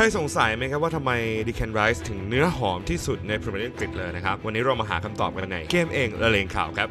เคยสงสัยไหมครับว่าทำไมดิแคนไรส์ถึงเนื้อหอมที่สุดในพรีเมียร์ลีกอังกฤษเลยนะครับ วันนี้เรามาหาคำตอบกันในเกมเองละเลงข่าวครับ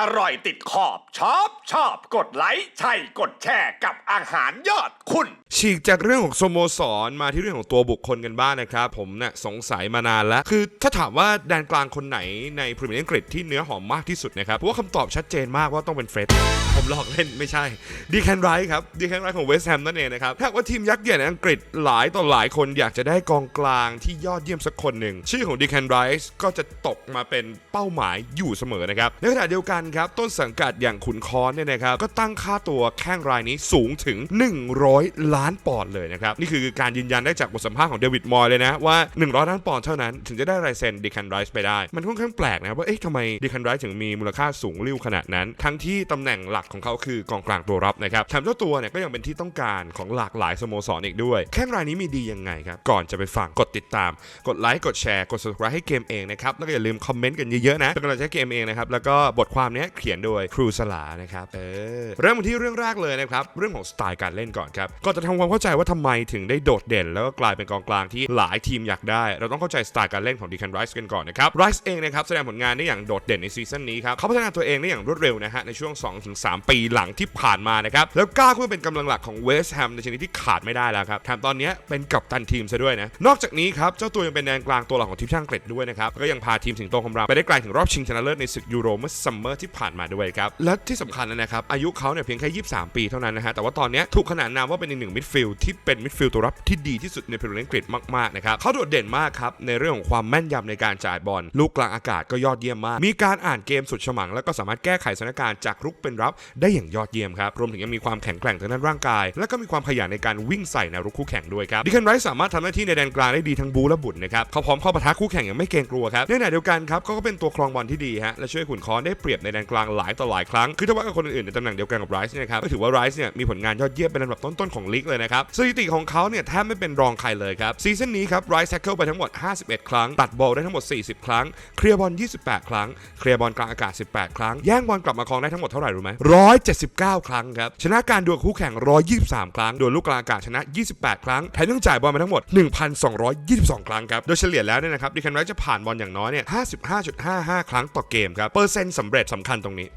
อร่อยติดขอบชอบชอบกดไลค์ใช่กดแชร์กับอาหารยอดคุณ ฉีกจากเรื่องของสโมสรมาที่เรื่องของตัวบุคคลกันบ้างนะครับ ผมเนี่ยสงสัยมานานแล้ว คือถ้าถามว่าแดนกลางคนไหนในพรีเมียร์ลีกอังกฤษที่เนื้อหอมมากที่สุดนะครับเพราะว่าคำตอบชัดเจนมากว่าต้องเป็นเฟร็ดผมหลอกเล่นไม่ใช่ดีแคนไรท์ครับดีแคนไรท์ของเวสต์แฮมนั่นเองนะครับถ้าหากว่าทีมยักษ์ใหญ่ในอังกฤษหลายต่อหลายคนอยากจะได้กองกลางที่ยอดเยี่ยมสักคนหนึ่งชื่อของดีแคนไรท์ก็จะตกมาเป็นเป้าหมายอยู่เสมอนะครับในขณะเดียวกันครับ ต้นสังกัดอย่างขุนคอนเนี่ยนะครับ ก็ตั้งค่าตัวแข้งรายนี้สูงถึง 100 ล้านปอนด์เลยนะครับ นี่คือการยืนยันได้จากบทสัมภาษณ์ของเดวิดมอยเลยนะ ว่า 100 ล้านปอนด์เท่านั้น ถึงจะได้ลายเซ็นดีแคนไรท์ไปได้ มันค่อนข้างแปลกนะว่าเอ๊ะทำไมดีแคนไรท์ถึงมีมูลค่าสูงริ้วขนาดนั้น ทั้งที่ตำแหน่งหลักของเขาคือกองกลางตัวรับนะครับแถมเจ้าตัวเนี่ยก็ยังเป็นที่ต้องการของหลากหลายสโมสรอีกด้วย แข้งรายนี้มีดียังไงครับก่อนจะไปฟังกดติดตาม กดไลค์กดแชร์กด subscribe ให้เกมเองนะครับแล้วก็อย่าลืมคอมเมนต์กันเยอะๆนะเป็นกำลังใจเกมเองนะครับแล้วก็บทความนี้เขียนโดยครูสลานะครับเออเริ่มที่เรื่องแรกเลยนะครับเรื่องของสไตล์การเล่นก่อนครับก่อนจะทำความเข้าใจว่าทำไมถึงได้โดดเด่น แล้วก็กลายเป็นกองกลางที่หลายทีมอยากได้ เราต้องเข้าใจสไตล์การเล่นของดีแคนไรส์กันก่อนนะครับไรส์เองนะครับแสดงผลงานได้อย่างโดดเด่นในซีซั่นนี้ครับเขาพัฒนาตัวเองได้อย่างรวดเร็วนะฮะในช่วง 2-3 ปีหลังที่ผ่านมานะครับแล้วกล้าขึ้นมาเป็นกำลังหลักของเวสต์แฮมในชนิดที่ขาดไม่ได้แล้วครับแถมตอนนี้เป็นกัปตันทีมซะด้วยนะนอกจากนี้ครับเจ้าตัวยังเป็นแดนกลางตัวหลักของทีมชาติอังกฤษด้วยนะครับก็ยังพาทีมสิงโตคำราไปได้ไกลถึงรอบชิงชนะเลิศในศึกยูโรเมื่อซัมเมอร์ที่ผ่านมาด้วยครับ และที่สำคัญนะครับ อายุเขาเนี่ยเพียงแค่ 23 ปีเท่านั้นนะฮะ แต่ว่าตอนนี้ถูกขนานนามว่าเป็นอีกหนึ่งมิดฟิลด์ที่เป็นมิดฟิลด์ตัวรับที่ดีที่สุดในพรีเมียร์ลีกอังกฤษมากๆนะครับเขาโดดเด่นมากครับในเรื่องของความแม่นยำในการจ่ายบอลลูกกลางอากาศก็ยอดเยี่ยมมาก มีการอ่านเกมสุดฉมัง แล้วก็สามารถแก้ไขสถานการณ์จากรุกเป็นรับได้อย่างยอดเยี่ยมครับรวมถึงยังมีความแข็งแกร่งทางด้านร่างกาย และก็มีความขยันในการวิ่งใส่แนวรุกคู่แข่งด้วยครับดิคันไรส์สามารถทำหน้าที่ในแดนกลางได้ดีทั้งบูและบุญนะครับเขาพร้อมเข้าปะทะคู่แข่งอย่างไม่เกรงกลัวครับในขณะเดียวกันครับเขาก็เป็นตัวครองบอลที่ดีฮะและช่วยขุนคอนได้เปรียบในแดนกลางหลายต่อหลายครั้ง คือถ้าว่ากับคนอื่นๆในตำแหน่งเดียวกันกับไรส์เนี่ยครับก็ถือว่าไรส์เนี่ยมีผลงานยอดเยี่ยมเป็นอันดับต้นๆของลีกเลยนะครับสถิติของเขาเนี่ยแทบไม่เป็นรองใครเลยครับซีซั่นนี้ครับไรส์แท็กเกิลไปทั้งหมด 51 ครั้ง ตัดบอลได้ทั้งหมด 40 ครั้ง เคลียร์บอล 28 ครั้ง เคลียร์บอลกลางอากาศ 18 ครั้ง แย่งบอลกลับมาครองได้ทั้งหมดเท่าไหร่รู้ไหม179 ครั้งครับชนะการดวลคู่แข่ง 123 ครั้งดวลลูกกลางอากาศชนะ 28 ครั้งแถมยังจ่ายบอลมาทั้งหมด 1,222 ครั้งครับโดยเฉลี่ยแล้วเนี่ยนะครับดิคันไรจะผ่านบอลอย่างน้อยเนี่ย55.55 ครั้งต่อเกมครับเปอร์เซ็นต์สำเร็จสำคัญตรงนี้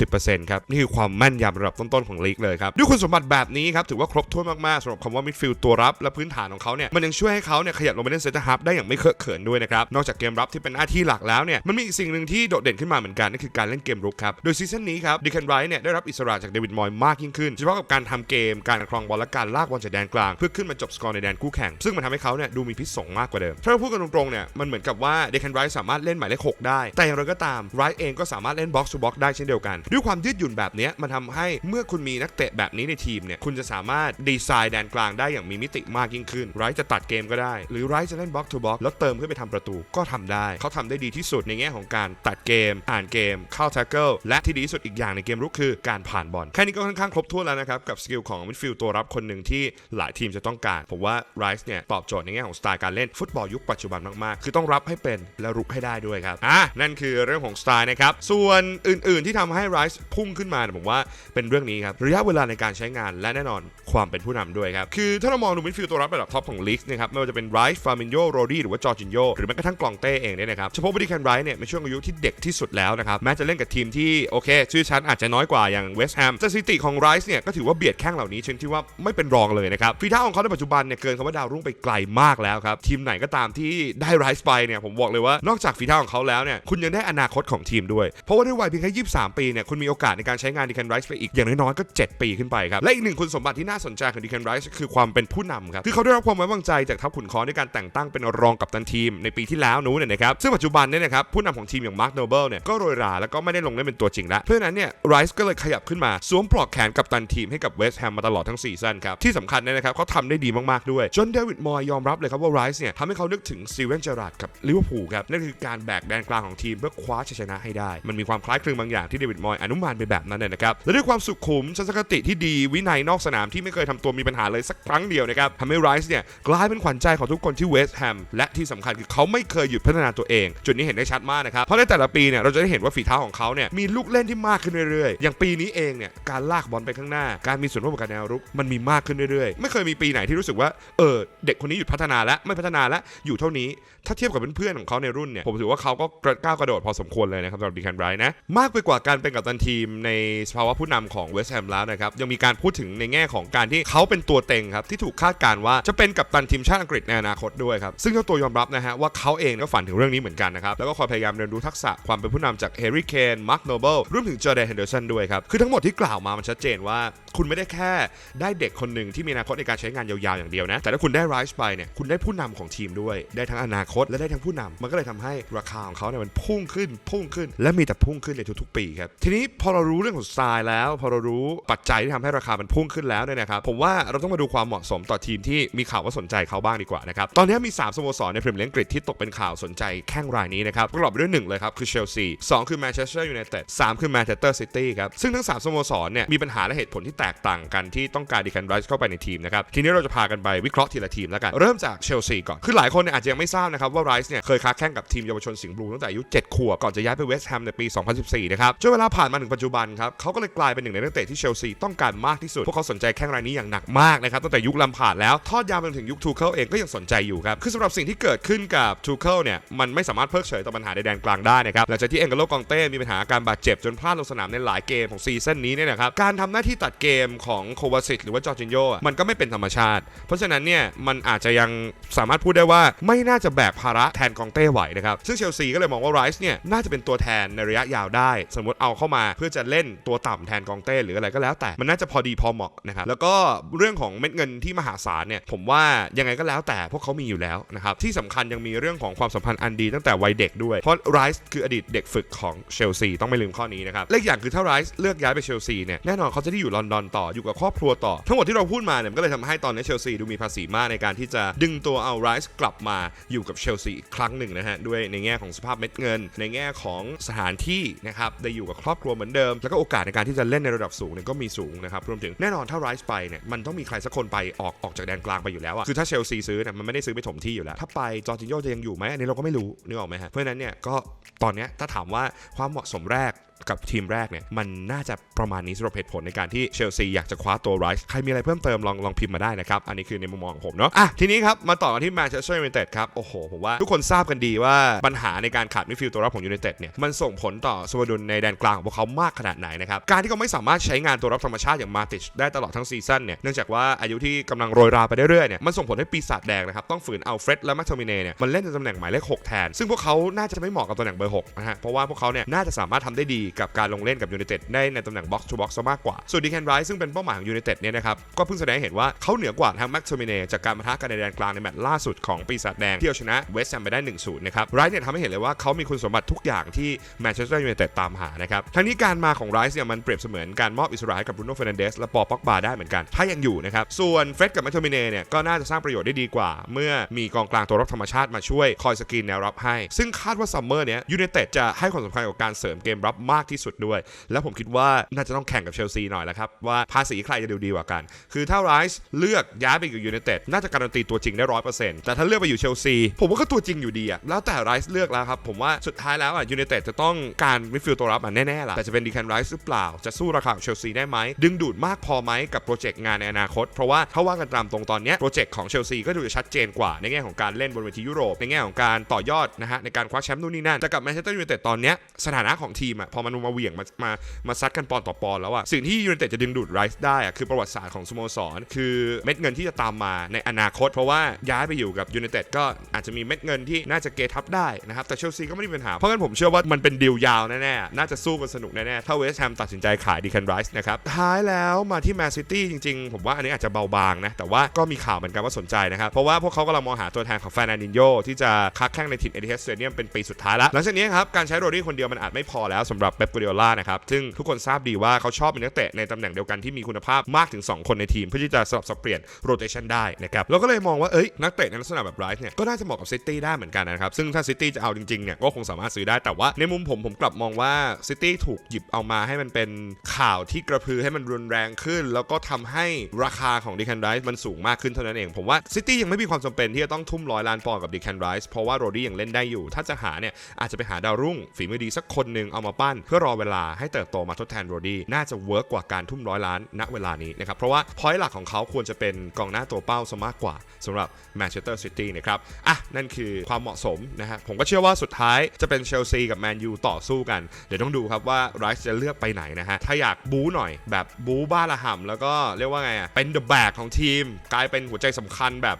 90%ครับ นี่คือความแม่นยำระดับต้นๆของลีกเลยครับ ด้วยคุณสมบัติแบบนี้ครับ ถือว่าครบถ้วนมากๆสำหรับคำว่ามิดฟิลด์ตัวรับและพื้นฐานของเขาเนี่ย มันยังช่วยให้เขาเนี่ยขยับลงไปเล่นเซนเตอร์ฮับได้อย่างไม่เคอะเขินด้วยนะครับ นอกจากเกมรับที่เป็นหน้าที่หลักแล้วเนี่ย มันมีอีกสิ่งหนึ่งที่โดดเด่นขึ้นมาเหมือนกันนั่นคือการเล่นเกมรุกครับ โดยซีซั่นนี้ครับดิคันไรท์เนี่ยได้รับอิสระจากเดวิดมอยมากยิ่งขึ้นเฉพาะกับการทำเกม การครองบอลและการลากบอลจากแดนกลางเพื่อขึ้นมาจบสกอร์ในแดนคู่แข่งซึ่งมันทำให้เขาเนี่ยดูมีพิษสงมากกว่าเดิมถ้าเราพูดกันตรงๆเนี่ยมันเหมือนกับว่าเดคันไรท์สามารถเล่นหมายเลข6ได้ แต่อย่างไรก็ตามไรท์เองก็สามารถเล่นบ็อกซูบ็อกได้เช่นเดียวกัน ด้วยความยืดหยุ่นแบบนี้มันทำให้เมื่อคุณมีนักเตะแบบนี้ในทีมเนี่ยคุณจะสามารถดีไซน์แดนกลางได้อย่างมีมิติมากยิ่งขึ้นไรท์จะตัดเกมก็ได้ หรือไรท์จะเล่นบ็อกทูบ็อกแล้วเติมขึ้นไปทำประตูก็ทำได้ เขาทำได้ดีที่สุดในแง่ของการตัดเกม อ่านเกม เข้าแท็กเกิลและที่ดีที่สุดอีกอย่างในเกมรุกคือการผ่านบอลแค่นี้ก็ค่อนข้างครบถ้วนแล้วนะครับกับสกิลของมิดฟิลด์ตัวรับคนหนึ่งที่หลายทีมจะต้องการ ผมว่าไรส์เนี่ยตอบโจทย์ในแง่ของสไตล์การเล่นฟุตบอลยุคปัจจุบันมากๆ คือต้องรับให้เป็นและรุกให้ได้ด้วยครับอะนั่นคือเรื่องของสไตล์นะครับส่วนอื่น ๆ ที่ทำให้ไรส์พุ่งขึ้นมาผมว่าเป็นเรื่องนี้ครับระยะเวลาในการใช้งานและแน่นอนความเป็นผู้นำด้วยครับ คือถ้าเรามองดูมิดฟิลด์ตัวรับระดับท็อปของลีกนะครับไม่ว่าจะเป็นไรส์ฟาร์มินโยโรดี้หรือว่าจอร์จินโยหรือแม้กระทั่งกลองเต้เองเนี่ยนะครับเฉพาะบริการไรส์เนี่ยเป็นช่วงอายุที่เด็กที่สุดแล้วนะครับแม้จะเล่นกับทีมที่โอเค ชื่อชั้นอาจจะน้อยกว่าอย่างเวสต์แฮมสถิติของไรส์เนี่ยก็ถือว่าเบียดแข้งเหล่านี้ชนิดที่ว่าไม่เป็นรองเลยนะครับฝีท้าของเขาในปัจจุบันเนี่ยเกินคำว่าดาวรุ่งไปไกลมากแล้วครับทีมไหนก็ตามที่ได้ไรส์ไปเนี่ยผมบอกเลยว่านอกจากฝีท้าของเขาแล้วเนี่ยคุณยังได้อนาคตของทีมด้วย เพราะว่าด้วยวัยเพียงแค่ 23 ปีเนี่ยคุณมีโอกาสในการใช้งานดีแคนไรส์ไปอีกอย่างน้อยๆก็ 7 ปีขึ้นไปครับ และอีกหนึ่งคุณสมบัติที่น่าสนใจของดีแคนไรส์คือความเป็นผู้นำครับคือเขาได้รับความไว้วางใจจากทัพขุนคอในการแต่งตั้งเป็นรองกัปตันทีมในปีที่แล้วนู้นเนยนะครับซึ่งปัจจุบันเนี่ยนะครับผู้นำของทีมอย่างมาร์คโนเบิลเนี่ยก็โรยราแล้วก็ไม่ได้ลงเล่นเป็นตัวจริงแล้วเพราะฉะนั้นเนี่ยไรส์ก็เลยขยับขึ้นมาสวมปลอกแขนกัปตันทีมให้กับเวสต์แฮมมาตลอดทั้งซีซั่นครับที่สำคัญเนี่ยนะครับเขาทำได้ดีมากๆด้วยจนเดวิดมอยยอมรับเลยครับว่าไรส์เนี่ยทำให้เขานึกถึงซีเวนเจอราร์ดกับลิเวอร์พูลครับนั่นคือการแบกแดนกลางของทีมเพื่อคว้าชัยชนะให้ได้ มันมีความคล้ายคลึงบางอย่างที่เดวิดมอยอนุมานไปแบบนั้นเลยนะครับและด้วยความสุขุมทัศนคติที่ดีวินัยนอกสนามที่ไม่เคยทำตัวมีปัญหาเลยสักครั้งเดียวนะครับทำให้ไรซ์เนี่ยกลายเป็นขวัญใจของทุกคนที่เวสต์แฮมและที่สำคัญคือเขาไม่เคยหยุดพัฒนาตัวเอง จุดนี้เห็นได้ชัดมากนะครับเพราะในแต่ละปีเนี่ยเราจะได้เห็นว่าฝีเท้าของเขาเนี่ยมีลูกเล่นที่มากขึ้นเรื่อยๆ อย่างปีนี้เองเนี่ยการลากบอลไปข้างหน้า การมีส่วนร่วมกับแนวรุกมันมีมากขึ้นเรื่อยๆ ไม่เคยมีปีไหนที่รู้สึกว่าเออเด็กคนนี้หยุดพัฒนาแล้วไม่พัฒนาแล้วอยู่เท่านี้ถ้าเทียบกับเพื่อนๆของเขาในรุ่นเนี่ยผมถือว่าเขาก็กระก้าวกระโดดพอสมควรเลยนะครับสำหรับดีแคนไรท์นะมากไปกว่าการเป็นกัปตันทีมในสภาวะผู้นำของเวสต์แฮมแล้วนะครับ ยังมีการพูดถึงในแง่ของการที่เขาเป็นตัวเต็งครับ ที่ถูกคาดการณ์ว่าจะเป็นกัปตันทีมชาติอังกฤษในอนาคตด้วยครับ ซึ่งเจ้าตัวยอมรับนะฮะว่าเขาเองก็ฝันถึงเรื่องนี้เหมือนกันนะครับ แล้วก็คอยพยายามเรียนรู้ทักษะความเป็นผู้นำจากเฮร์รี่เคนมาร์คโนเบิลรวมถึงเจอร์แดนเฮนเดอร์สันด้วยครับคือทั้งหมดที่กล่าวมามันชัดเจนว่า คุณไม่ได้แค่ได้เด็กคนหนึ่งที่มีอนาคตในการใช้งานยาวๆอย่างเดียวนะแต่ถ้าคุณได้ไรซ์ไปเนี่ยคุณได้ผู้นำของทีมด้วย ได้ทั้งอนาคตและได้ทั้งผู้นำมันก็เลยทำให้ราคาของเขาเนี่ยมันพุ่งขึ้นพุ่งขึ้น และมีแต่พุ่งขึ้นทุกๆปีครับ ทีนี้พอเรารู้เรื่องของสไตล์แล้ว พอเรารู้ปัจจัยที่ทำให้ราคามันพุ่งขึ้นแล้วเนี่ยนะครับ ผมว่าเราต้องมาดูความเหมาะสมต่อทีมที่มีข่าวว่าสนใจเขาบ้างดีกว่านะครับ ตอนนี้มี 3สโมสรในพรีเมียร์ลีกอังกฤษที่ตกเป็นข่าวสนใจแข้งรายนี้นะครับ ประกอบไปด้วยหนึ่งเลยครับคือเชลซีสองคือแมนเชสเตอร์ยูไนเต็ดสามคือแมนเชสเตอร์ซิตี้ครับ ซึ่งทั้งสามสโมสรเนี่ยมีปัญหาและเหตุผลที่แตกต่างกันที่ต้องการดีแคนไรส์เข้าไปในทีมนะครับ ทีนี้เราจะพากันไปวิเคราะห์ทีละทีมแล้วกัน เริ่มจากเชลซีก่อน คือหลายคนเนี่ยอาจจะยังไม่ทราบนะครับว่าไรส์เนี่ยเคยค้าแข่งกับทีมเยาวชนสิงห์บลูตั้งแต่อายุ7ขวบก่อนจะย้ายไปเวสต์แฮมในปี2014 นะครับจนเวลาผ่านมาถึงปัจจุบันครับเขาก็เลยกลายเป็นหนึ่งในนักเตะที่เชลซีต้องการมากที่สุด พวกเขาสนใจแข้งรายนี้อย่างหนักมากนะครับตั้งแต่ยุคลำผาดแล้วทอดยาวไปถึงยุคทูเคิลเองก็ยังสนใจอยู่ครับคือสำหรับสิ่งที่เกิดขึ้นกับทูเคิลเนี่ยมันไม่สามารถเพิกเฉยต่อปัญหาในแดนกลางได้นะครับหลังจากที่เอ็นเกโลกองเต้มีปัญหาการบาดเจ็บจนพลาดลงสนามในหลายเกมของซีซั่นนี้เนี่ยนะครับการทำหน้าที่ตัดเกมของโควาซิตหรือว่าจอร์จินโยมันก็ไม่เป็นธรรมชาติ เพราะฉะนั้นเนี่ยมันอาจจะยังสามารถพูดได้ว่าไม่น่าจะแบกภาระแทนกองเต้ไหวนะครับซึ่งเชลซีก็เลยมองว่าไรส์เนี่ยน่าจะเป็นตัวแทนในระยะยาวได้สมมติเอาเข้ามาเพื่อจะเล่นตัวต่ำแทนกองเต้หรืออะไรก็แล้ว แต่มันน่าจะพอดีพอเหมาะนะครับแล้วก็เรื่องของเม็ดเงินที่มหาศาลเนี่ยผมว่ายังไงก็แล้วแต่พวกเขามีอยู่แล้วนะครับที่สำคัญยังมีเรื่องของความสัมพันธ์อันดีตั้งแต่วัยเด็กด้วย เพราะไรส์คืออดีตเด็กฝึกของเชลซีต้องไม่ลืมข้อนี้นะครับและอีกอย่างคือถ้าไรส์เลือกย้ายไปเชลซีเนี่ยแน่นอนเขาจะได้อยู่ลอนดอนต่ออยู่กับครอบครัวต่อ ทั้งหมดที่เราพูดมาเนี่ยก็เลยทำให้ตอนนี้เชลซีดูมีภาษีมากในการที่จะดึงตัวเอาไรส์กลับมาอยู่กับเชลซีอีกครั้งหนึ่งนะฮะด้วยในแง่ของสภาพเม็ดเงิน ในแง่ของสถานที่นะครับได้อยู่กับครอบครัวเหมือนเดิม แล้วก็โอกาสในการที่จะเล่นในระดับสูงเนี่ยก็มีสูงนะครับรวมถึงแน่นอนถ้าไรส์ไปเนี่ยมันต้องมีใครสักคนไปออกออกจากแดนกลางไปอยู่แล้วอะคือถ้าเชลซีซื้อเนี่ยมันไม่ได้ซื้อไปถมที่อยู่แล้วถ้าไปจอร์จินโยจะยังอยู่ไหมอันนี้เราก็ไม่รู้นึกออกไหมฮะเพราะฉะนั้นเนี่ยก็ตอนเนี้ยถ้าถามว่าความเหมาะสมแรก กับทีมแรกเนี่ยมันน่าจะประมาณนี้สำหรับเหตุผลในการที่เชลซีอยากจะคว้าตัวไรส์ใครมีอะไรเพิ่มเติมลองลองพิมพ์มาได้นะครับ อันนี้คือในมุมมองของผมเนาะอะทีนี้ครับ มาต่อกันที่แมนเชสเตอร์ยูไนเต็ดครับ โอ้โห ผมว่าทุกคนทราบกันดีว่าปัญหาในการขาดมิดฟิลด์ตัวรับของยูไนเต็ดเนี่ยมันส่งผลต่อสมดุลในแดนกลางของพวกเขามากขนาดไหนนะครับการที่เขาไม่สามารถใช้งานตัวรับธรรมชาติอย่างมาติชได้ตลอดทั้งซีซั่นเนี่ยเนื่องจากว่าอายุที่กำลังโรยราไปเรื่อยๆเนี่ยมันส่งผลให้ปีศาจแดงนะครับต้องฝืนเอาเฟร็ดและแมคโทมิเน่เนี่ยมันเล่นในตำแหน่งหมายเลขหกแทนซึ่งพวกเขาน่าจะไม่เหมาะกับตำแหน่งเบอร์หกนะฮะเพราะว่าพวกเขาเนี่ยน่าจะสามารถทำได้ดีกับการลงเล่นกับยูไนเต็ดได้ในตำแหน่งบ็อกซ์ทูบ็อกซ์มากกว่า ส่วนดีแคนไรส์ซึ่งเป็นเป้าหมายของยูไนเต็ดเนี่ยนะครับ ก็เพิ่งแสดงเห็นว่าเขาเหนือกว่าทั้งแม็กซ์โทมิเน่จากการมาท้ากันในแดนกลางในแมตช์ล่าสุดของปีศาจแดงที่เอาชนะเวสต์แฮมไปได้ 1-0 นะครับไรส์เนี่ยทำให้เห็นเลยว่าเขามีคุณสมบัติทุกอย่างที่แมนเชสเตอร์ยูไนเต็ดตามหานะครับทั้งนี้การมาของไรส์เนี่ยมันเปรียบเสมือนการมอบอิสระให้กับบรูโน่เฟรนเดสและปอป็อกบาได้เหมือนกันถ้ายังอยู่นะครับส่วนเฟรดกับแมคโทมิเน่เนี่ยก็น่าจะสร้างประโยชน์ได้ดีกว่า เมื่อมีกองกลางตัวรับธรรมชาติมาช่วยคอยสกรีนแนวรับให้ ซึ่งคาดว่าซัมเมอร์เนี้ยยูไนเต็ดจะให้ความสำคัญกับการเสริมเกมรับมากที่สุดด้วย และผมคิดว่าน่าจะต้องแข่งกับเชลซีหน่อยแล้วครับ ว่าภาษีใครจะดูดีกว่ากัน คือถ้าไรส์เลือกย้ายไปอยู่ยูไนเต็ดน่าจะการันตีตัวจริงได้ร้อยเปอร์เซ็นต์แต่ถ้าเลือกไปอยู่เชลซีผมว่าก็ตัวจริงอยู่ดีอะแล้วแต่ไรส์เลือกแล้วครับผมว่าสุดท้ายแล้วอะยูไนเต็ดจะต้องการมิดฟิลด์ตัวรับอะแน่ๆล่ะแต่จะเป็นดีแคนไรส์หรือเปล่าจะสู้ราคาของเชลซีได้ไหมดึงดูดมากพอไหมกับโปรเจกต์งานในอนาคต เพราะว่าถ้าว่ากันตามตรงตอนเนี้ยโปรเจกต์ของเชลซีก็ดูจะชัดเจนกว่าในแง่ของการเล่นบนเวทียุโรปในแง่ของการต่อยอดนะฮะในการคว้าแชมป์นู่นนี่นั่นแต่กับแมนเชสเตอร์ยูไนเต็ดตอนเนี้ยสถานะของทีมอะพอมันมาเหวี่ยงมามามาซัดกันปอนต่อปอนแล้วอะสิ่งที่ยูไนเต็ดจะดึงดูดไรส์ได้อะคือประวัติศาสตร์ของสโมสร คือเม็ดเงินที่จะตามมาในอนาคต เพราะว่าย้ายไปอยู่กับยูไนเต็ดก็อาจจะมีเม็ดเงินที่น่าจะเกทับได้นะครับแต่เชลซีก็ไม่ได้มีปัญหาเพราะงั้นผมเชื่อว่ามันเป็นดีลยาวแน่ๆน่าจะสู้กันสนุกแน่ๆถ้าเวสต์แฮมตัดสินใจขายดีแคนไรส์นะครับท้ายแล้วมาที่แมนซิตี้จริงๆ ผมว่าอันนี้อาจจะเบาบางนะแต่ว่าก็มีข่าวเหมือนกันว่าสนใจนะครับเพราะว่าพวกเขากำลังมองหาตัวแทนของแฟนานินโยที่จะค้าแข่งในถิ่นเอเดเฮสเตเดียมเป็นปีสุดท้ายแล้วหลังจากนี้ครับการใช้โรดี้คนเดียวมันอาจไม่พอแล้วสำหรับป๊ปกัวเดโอล่านะครับซึ่งทุกคนทราบดีว่าเขาชอบเป็นนักเตะในตำแหน่งเดียวกันที่มีคุณภาพมากถึง 2 คนในทีม เพื่อที่จะสลับสับเปลี่ยนโรเตชันได้นะครับเราก็เลยมองว่าเอ้ยนักเตะในลักษณะแบบไรส์เนี่ยก็น่าจะเหมาะกับซิตี้ได้เหมือนกันนะครับซึ่งถ้าซิตี้จะเอาจริงๆเนี่ยก็คงสามารถซื้อได้แต่ว่าในมุมผมผมกลับมองว่าซิตี้ถูกหยิบเอามาให้มันเป็นข่าวที่กระพือให้มันรุนแรงขึ้น แล้วก็ทำให้ราคาของดิคันไรส์มันสูงมากขึ้นเท่านั้นเองผมว่าซิตี้ยังไม่มีความจำเป็นที่จะต้องทุ่มร้อยล้านปอนด์กับดิคันไรส์เพราะว่าโรดี้ยังเล่นได้อยู่ ถ้าจะหาเนี่ยอาจจะไปหาดาวรุ่งฝีมือดีสักคนหนึ่งเอามาปั้นเพื่อรอเวลาให้เติบโตมาทดแทนโรดี้น่าจะเวิร์กกว่าการทุ่มร้อยล้านณเวลานี้นะครับเพราะว่าพอยต์หลักของเขาควรจะเป็นกองหน้าตัวเป้าซะมากกว่าสำหรับแมนเชสเตอร์ซิตี้นะครับอะนั่นคือความเหมาะสมนะฮะผมก็เชื่อว่าสุดท้ายจะเป็นเชลซีกับแมนยูต่อสู้กัน เดี๋ยวต้องดูครับว่าไรส์จะเลือกไปไหนนะฮะถ้าอยากบู๊หน่อยแบบบู๊บ้าระห่ำแล้วก็เรียกว่าไงอะเป็นเดอะแบกของทีม กลายเป็นหัวใจสำคัญแบบ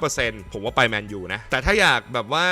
100%ผมว่าไปแมนยูนะแต่ถ้าอยากแบบว่า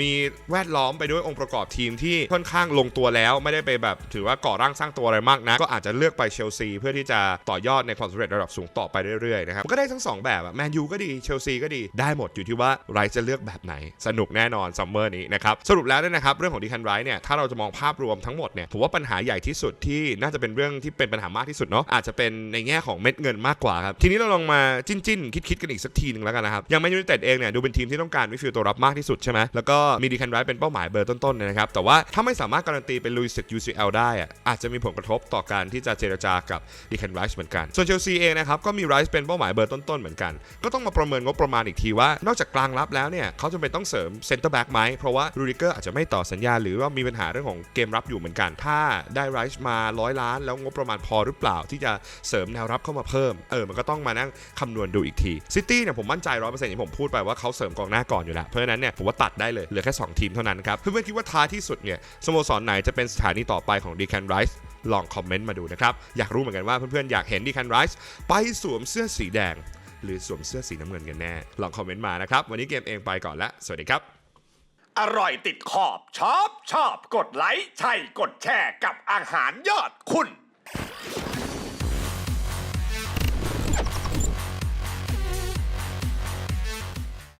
มีแวดล้อมไปด้วยองค์ประกอบทีมที่ค่อนข้างลงตัวแล้วไม่ได้ไปแบบถือว่าก่อร่างสร้างตัวอะไรมากนะก็อาจจะเลือกไปเชลซีเพื่อที่จะต่อยอดในความสำเร็จระดับสูงต่อไปเรื่อยๆนะครับก็ได้ทั้งสองแบบแมนยูก็ดีเชลซีก็ดีได้หมดอยู่ที่ว่าไรจะเลือกแบบไหน สนุกแน่นอนซัมเมอร์นี้นะครับสรุปแล้วเนี่ยนะครับเรื่องของดีคันไรส์เนี่ยถ้าเราจะมองภาพรวมทั้งหมดเนี่ยผมว่าปัญหาใหญ่ที่สุดที่น่าจะเป็นเรื่องที่เป็นปัญหามากที่สุดเนาะอาจจะเป็นในแง่ของเม็ดเงินมากกว่าครับทีนี้เราลองมาจิ้นจิ้นคิดคิดกันอีกสักทีหนึ่งแล้วกันนะครับอย่างแมนยูไนเต็ดเองเนี่ยดูเป็นทีมที่ต้องการมิฟิลตัวรับมากที่สุดใช่ไหมแล้วก็มีดีคันไรเป็นเป้าหมายเบอร์ต้นๆนะครับแต่ว่าถ้าไม่สามารถการันตีเป็นลุยศึก UCL ได้อะอาจจะมีผลกระทบต่อการที่จะเจรจากับดีคันไรส์เหมือนกัน ส่วนเชลซีเองนะครับก็มีไรส์เป็นเป้าหมายเบอร์ต้นๆเหมือนกัน ก็ต้องมาประเมินงบประมาณอีกทีว่านอกจากกลางรับแล้วเนี่ยเขาจำเป็นต้องเสริมเซนเตอร์แบ็กไหมเพราะว่ารูดิเกอร์อาจจะไม่ต่อสัญญาหรือว่ามีปัญหาเรื่องของเกมรับอยู่เหมือนกัน ถ้าได้ไรส์มาร้อยล้าน แล้วงบประมาณพอหรือเปล่าที่จะเสริมแนวรับเข้ามาเพิ่มเออมันก็ต้องมานั่งคำนวณดูอีกทีซิตี้เนี่ยผมมั่นใจร้อยเปอร์เซ็นต์ที่ผมพูดไปว่าเขาเสริมกองหน้าก่อนอยู่แล้วเพราะฉะนั้นเนี่ยผมว่าตัดได้เลยเหลือแค่ 2 ทีมเท่านั้นครับเพื่อนๆคิดว่าท้ายที่สุดเนี่ยสโมสรไหนจะเป็นสถานีต่อไปของดีแคนไรส์ลองคอมเมนต์มาดูนะครับ อยากรู้เหมือนกันว่าเพื่อนๆ อยากเห็นดีแคนไรส์ไปสวมเสื้อสีแดง หรือสวมเสื้อสีน้ำเงินกันแน่ ลองคอมเมนต์มานะครับ วันนี้เกมเองไปก่อนละสวัสดีครับ อร่อยติดขอบชอบชอบกดไลค์ใช่กดแชร์กับอาหารยอดคุณ